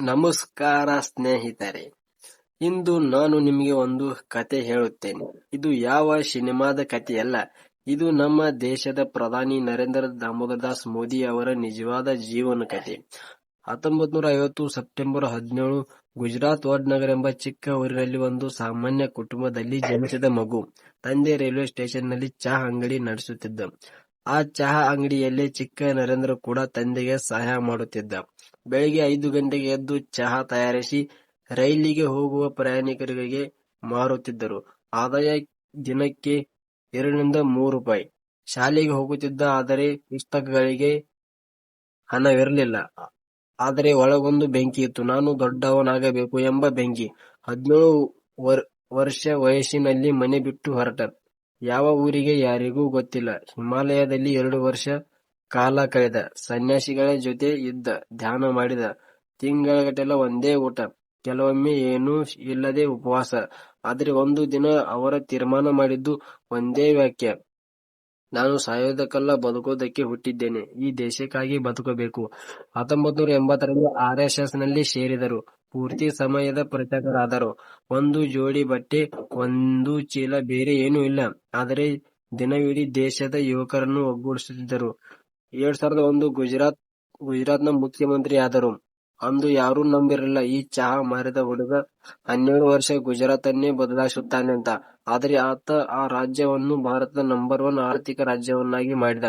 ನಮಸ್ಕಾರ ಸ್ನೇಹಿತರೆ. ಇಂದು ನಾನು ನಿಮಗೆ ಒಂದು ಕತೆ ಹೇಳುತ್ತೇನೆ. ಇದು ಯಾವ ಸಿನಿಮಾದ ಕಥೆಯಲ್ಲ ಇದು ನಮ್ಮ ದೇಶದ ಪ್ರಧಾನಿ ನರೇಂದ್ರ ದಾಮೋದರ ದಾಸ್ ಮೋದಿ ಅವರ ನಿಜವಾದ ಜೀವನ ಕಥೆ ಹತ್ತೊಂಬತ್ ನೂರ ಐವತ್ತು ಸೆಪ್ಟೆಂಬರ್ ಹದಿನೇಳು ಗುಜರಾತ್ ವಡ್ನಗರ್ ಎಂಬ ಚಿಕ್ಕ ಊರಿನಲ್ಲಿ ಒಂದು ಸಾಮಾನ್ಯ ಕುಟುಂಬದಲ್ಲಿ ಜನಿಸಿದ ಮಗು. ತಂದೆ ರೈಲ್ವೆ ಸ್ಟೇಷನ್ನಲ್ಲಿ ಚಹಾ ಅಂಗಡಿ ನಡೆಸುತ್ತಿದ್ದ. ಆ ಚಹಾ ಅಂಗಡಿಯಲ್ಲಿ ಚಿಕ್ಕ ನರೇಂದ್ರ ಕೂಡ ತಂದೆಗೆ ಸಹಾಯ ಮಾಡುತ್ತಿದ್ದ. ಬೆಳಿಗ್ಗೆ ಐದು ಗಂಟೆಗೆ ಎದ್ದು ಚಹಾ ತಯಾರಿಸಿ ರೈಲಿಗೆ ಹೋಗುವ ಪ್ರಯಾಣಿಕರಿಗೆ ಮಾರುತ್ತಿದ್ದರು. ಆದಾಯ ದಿನಕ್ಕೆ ಎರಡರಿಂದ ಮೂರು ರೂಪಾಯಿ. ಶಾಲೆಗೆ ಹೋಗುತ್ತಿದ್ದ, ಆದರೆ ಪುಸ್ತಕಗಳಿಗೆ ಹಣವಿರಲಿಲ್ಲ ಆದರೆ ಒಳಗೊಂದು ಬೆಂಕಿ ಇತ್ತು. ನಾನು ದೊಡ್ಡವನಾಗಬೇಕು ಎಂಬ ಬೆಂಕಿ. ಹದಿನೇಳು ವರ್ಷ ವಯಸ್ಸಿನಲ್ಲಿ ಮನೆ ಬಿಟ್ಟು ಹೊರಟ. ಯಾವ ಊರಿಗೆ ಯಾರಿಗೂ ಗೊತ್ತಿಲ್ಲ. ಹಿಮಾಲಯದಲ್ಲಿ ಎರಡು ವರ್ಷ ಕಾಲ ಕಳೆದ. ಸನ್ಯಾಸಿಗಳ ಜೊತೆ ಇದ್ದ ಧ್ಯಾನ ಮಾಡಿದ. ತಿಂಗಳಗಟ್ಟಲೆ ಒಂದೇ ಊಟ, ಕೆಲವೊಮ್ಮೆ ಏನೂ ಇಲ್ಲದೆ ಉಪವಾಸ. ಆದರೆ ಒಂದು ದಿನ ಅವರ ತೀರ್ಮಾನ ಮಾಡಿದ್ದು ಒಂದೇ ವಾಕ್ಯ ನಾನು ಸಾಯೋದಕ್ಕಲ್ಲ ಬದುಕೋದಕ್ಕೆ ಹುಟ್ಟಿದ್ದೇನೆ. ಈ ದೇಶಕ್ಕಾಗಿ ಬದುಕಬೇಕು. ಹತ್ತೊಂಬತ್ ನೂರ ಎಂಬತ್ತರಲ್ಲಿ ನಲ್ಲಿ ಸೇರಿದರು. ಪೂರ್ತಿ ಸಮಯದ ಪ್ರಚಾರಕರಾದರು ಒಂದು ಜೋಡಿ ಬಟ್ಟೆ, ಒಂದು ಚೀಲ, ಬೇರೆ ಏನೂ ಇಲ್ಲ. ಆದರೆ ದಿನವಿಡೀ ದೇಶದ ಯುವಕರನ್ನು ಒಗ್ಗೂಡಿಸುತ್ತಿದ್ದರು. ಎರಡ್ ಸಾವಿರದ ಒಂದು ಗುಜರಾತ್, ಗುಜರಾತ್ನ ಮುಖ್ಯಮಂತ್ರಿ ಆದರು ಅಂದು ಯಾರೂ ನಂಬಿರಲಿಲ್ಲ. ಈ ಚಹಾ ಮಾರಿದ ಹುಡುಗ ಹನ್ನೆರಡು ವರ್ಷ ಗುಜರಾತನ್ನೇ ಬದಲಾಯಿಸುತ್ತಾನೆ ಅಂತ. ಆದರೆ ಆತ ಆ ರಾಜ್ಯವನ್ನು ಭಾರತದ ನಂಬರ್ ಒನ್ ಆರ್ಥಿಕ ರಾಜ್ಯವನ್ನಾಗಿ ಮಾಡಿದ.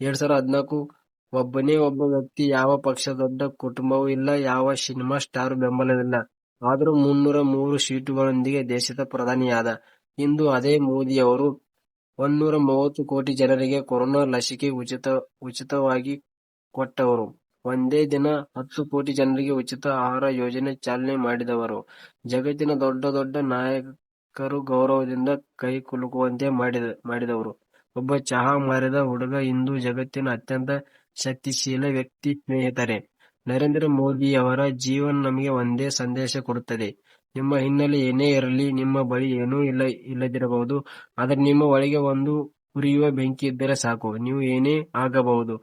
ಎರಡ್ ಸಾವಿರದ ಹದಿನಾಲ್ಕು ಒಬ್ಬನೇ ಒಬ್ಬ ವ್ಯಕ್ತಿ, ಯಾವ ಪಕ್ಷ ದೊಡ್ಡ ಕುಟುಂಬವೂ ಇಲ್ಲ, ಯಾವ ಸಿನಿಮಾ ಸ್ಟಾರ್ ಬೆಂಬಲವಿಲ್ಲ. ಆದರೂ ಮುನ್ನೂರ ಮೂರು ಸೀಟುಗಳೊಂದಿಗೆ ದೇಶದ ಪ್ರಧಾನಿಯಾದ. ಇಂದು ಅದೇ ಮೋದಿಯವರು ಒಂದೂರ ಮೂವತ್ತು ಕೋಟಿ ಜನರಿಗೆ ಕೊರೋನಾ ಲಸಿಕೆ ಉಚಿತ, ಉಚಿತವಾಗಿ ಕೊಟ್ಟವರು. ಒಂದೇ ದಿನ ಹತ್ತು ಕೋಟಿ ಜನರಿಗೆ ಉಚಿತ ಆಹಾರ ಯೋಜನೆ ಚಾಲನೆ ಮಾಡಿದವರು. ಜಗತ್ತಿನ ದೊಡ್ಡ ದೊಡ್ಡ ನಾಯಕರು ಗೌರವದಿಂದ ಕೈ ಕುಲುಕುವಂತೆ ಮಾಡಿದವರು. ಒಬ್ಬ ಚಹಾ ಮಾರಿದ ಹುಡುಗ ಇಂದು ಜಗತ್ತಿನ ಅತ್ಯಂತ ಶಕ್ತಿಶೀಲ ವ್ಯಕ್ತಿ ಸ್ನೇಹಿತರೆ, ನರೇಂದ್ರ ಮೋದಿಯವರ ಜೀವನ ನಮಗೆ ಒಂದೇ ಸಂದೇಶ ಕೊಡುತ್ತದೆ. ನಿಮ್ಮ ಹಿನ್ನೆಲೆ ಏನೇ ಇರಲಿ, ನಿಮ್ಮ ಬಳಿ ಏನೂ ಇಲ್ಲ, ಇಲ್ಲದಿರಬಹುದು. ಆದರೆ ನಿಮ್ಮ ಒಳಗೆ ಒಂದು ಉರಿಯುವ ಬೆಂಕಿ ಇದ್ದರೆ ಸಾಕು. ನೀವು ಏನೇ ಆಗಬಹುದು